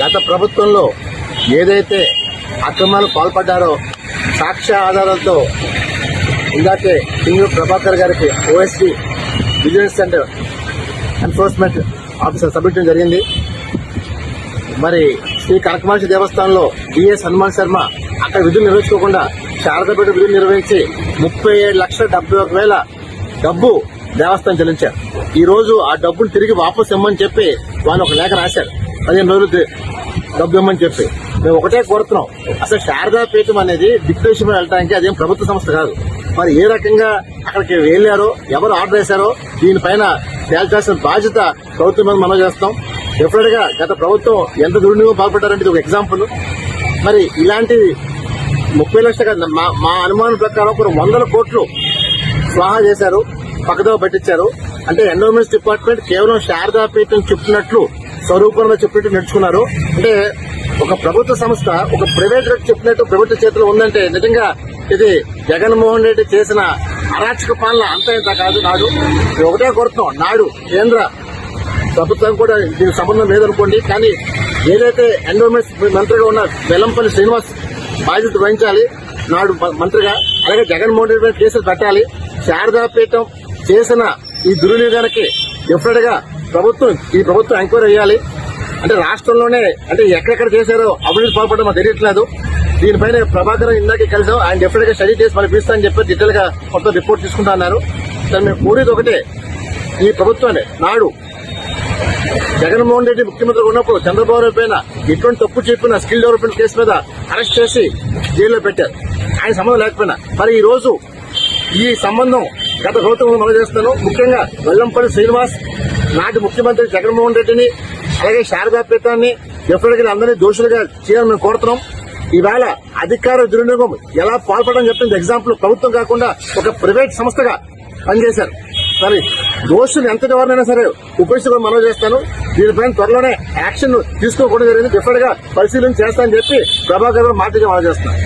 గత ప్రభుత్వంలో ఏదైతే అక్రమాలు పాల్పడ్డారో సాక్ష్య ఆధారాలతో ఇందాకే సింగు ప్రభాకర్ గారికి OSD vigilance and enforcement officer submit జరిగింది. మరి శ్రీ కనకమహర్షి దేవస్థానంలో డిఎస్ హనుమాన్ శర్మ అక్కడ విధులు నిర్వహించుకోకుండా శారదపేట విధులు నిర్వహించి ముప్పై ఏడు లక్షల డెబ్బై ఒక వేల డబ్బు దేవస్థానం చెల్లించారు. ఈ రోజు ఆ డబ్బును తిరిగి వాపసు ఇమ్మని చెప్పి వాళ్ళు ఒక లేఖ రాశారు. పదిహేను రోజులు డబ్బు ఇమ్మని చెప్పి. మేము ఒకటే కోరుతున్నాం. అసలు శారదాపీఠం అనేది డిక్టేషన్ వెళ్ళడానికి అదేం ప్రభుత్వ సంస్థ కాదు. మరి ఏ రకంగా అక్కడికి వెళ్ళారో ఎవరు ఆర్డర్ వేశారో దీనిపైన తేల్చాల్సిన బాధ్యత ప్రభుత్వం మీద మనం చేస్తాం. డెఫినెట్గా గత ప్రభుత్వం ఎంత దుర్వినియోగం పాల్పడ్డారంటే ఇది ఒక ఎగ్జాంపుల్ మరి ఇలాంటి ముప్పై లక్షలు కాదు, మా మా అనుమానం ప్రకారం ఒక వందల కోట్లు స్వాహా చేశారు పక్కదో పట్టించారు. అంటే ఎండోమెంట్స్ డిపార్ట్మెంట్ కేవలం శారదాపీఠం చెప్పినట్లు స్వరూపంలో చెప్పినట్టు నడుచుకున్నారు. అంటే ఒక ప్రభుత్వ సంస్థ ఒక ప్రైవేట్ చెప్పినట్టు ప్రభుత్వ చేతిలో ఉందంటే నిజంగా ఇది జగన్మోహన్ రెడ్డి చేసిన అరాచక పాలన అంత ఇంత కాదు నాడు. ఒకటే కోరుతున్నాం నాడు కేంద్ర ప్రభుత్వం కూడా దీనికి సంబంధం లేదనుకోండి. కానీ ఏదైతే ఎండోమెంట్స్ మంత్రిగా ఉన్న వెల్లంపల్లి శ్రీనివాస్ బాధ్యత వహించాలి. నాడు మంత్రిగా అలాగే జగన్మోహన్ రెడ్డి మీద కేసులు పెట్టాలి. శారదాపీఠం చేసిన ఈ దుర్వినియోగానికి డెఫినెట్గా ప్రభుత్వం ఈ ప్రభుత్వం ఎంక్వైరీ చేయాలి. అంటే రాష్ట్రంలోనే అంటే ఎక్కడెక్కడ చేశారో అభివృద్ధి పాల్పడడం మాకు తెలియట్లేదు. దీనిపైన ప్రభాకర్ ఇందాకే కలిసాం ఆయన డెఫినెట్గా స్టడీ చేసి మనం పిలుస్తా అని చెప్పి డీటెయిల్గా మొత్తం రిపోర్ట్ తీసుకుంటా అన్నారు. దాన్ని మేము కోరేది ఒకటే ఈ ప్రభుత్వాన్ని నాడు జగన్మోహన్ రెడ్డి ముఖ్యమంత్రి ఉన్నప్పుడు చంద్రబాబు నాయుడు పైన ఎటువంటి తప్పు చెప్పిన స్కిల్ డెవలప్మెంట్ కేసు మీద అరెస్ట్ చేసి జైల్లో పెట్టారు. ఆయన సంబంధం లేకపోయినా. మరి ఈ రోజు ఈ సంబంధం గత ప్రభుత్వం మనం చేస్తాను ముఖ్యంగా వెల్లంపల్లి శ్రీనివాస్ నాటి ముఖ్యమంత్రి జగన్మోహన్ రెడ్డిని అలాగే శారదా పీఠాన్ని డెఫినెట్ అందరినీ దోషులుగా చేయాలని మేము కోరుతున్నాం. ఈవేళ అధికార దుర్వినియోగం ఎలా పాల్పడడం చెప్పింది ఎగ్జాంపుల్ ప్రభుత్వం కాకుండా ఒక ప్రైవేట్ సంస్థగా పనిచేశారు. కానీ దోషులు ఎంతటి వారినైనా సరే ఉపయోగించుకొని మనం చేస్తాను. దీనిపైన త్వరలోనే యాక్షన్ తీసుకోకూడదు జరిగింది. డిఫరెంట్గా పరిశీలన చేస్తానని చెప్పి ప్రభాకర్ మాట మాటగా మనం చేస్తాను